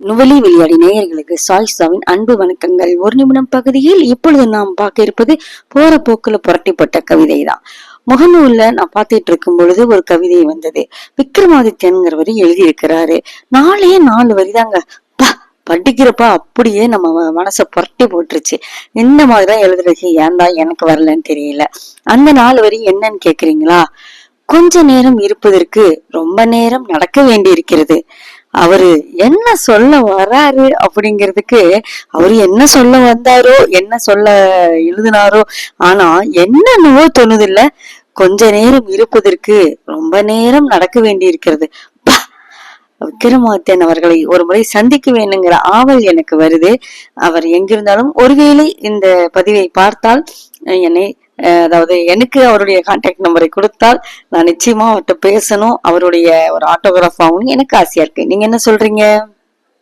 நுவலி விளையாடி நேயர்களுக்கு சாய்ஸ்தாவின் அன்பு வணக்கங்கள். ஒரு நிமிடம் பகுதியில் இப்பொழுது நாம் பார்க்க இருப்பது போற போக்குல புரட்டிப்பட்ட கவிதை தான் முகநூல்ல நான் பார்த்துட்டு இருக்கும் பொழுது ஒரு கவிதை வந்தது. விக்ரமாதித்யன்கிறவர் எழுதியிருக்கிறாரு. நாளே நாலு வரிதாங்க. படிக்கிறப்ப அப்படியே நம்ம மனசை புரட்டி போட்டுருச்சு. இந்த மாதிரிதான் எழுதுறது ஏன்டா எனக்கு வரலன்னு தெரியல. அந்த நாலு வரி என்னன்னு கேக்குறீங்களா? கொஞ்ச நேரம் இருப்பதற்கு ரொம்ப நேரம் நடக்க வேண்டி இருக்கிறது அவரு என்ன சொல்ல வராரு அப்படிங்கிறதுக்கு அவரு என்ன சொல்ல வந்தாரோ என்ன சொல்ல எழுதினாரோ ஆனா என்னென்னவோ தோணுது இல்ல. கொஞ்ச நேரம் இருப்பதற்கு ரொம்ப நேரம் நடக்க வேண்டி இருக்கிறது விக்ரமாதித்யன் அவர்களை ஒரு முறை சந்திக்க வேணுங்கிற ஆவல் எனக்கு வருது. அவர் எங்கிருந்தாலும் ஒருவேளை இந்த பதிவை பார்த்தால் என்னை அதாவது எனக்கு அவருடைய கான்டாக்ட் நம்பரை கொடுத்தால் நான் நிச்சயமா அவர்கிட்ட பேசணும். அவருடைய ஒரு ஆட்டோகிராஃப் ஆகணும் எனக்கு ஆசையா இருக்கு. நீங்க என்ன சொல்றீங்க?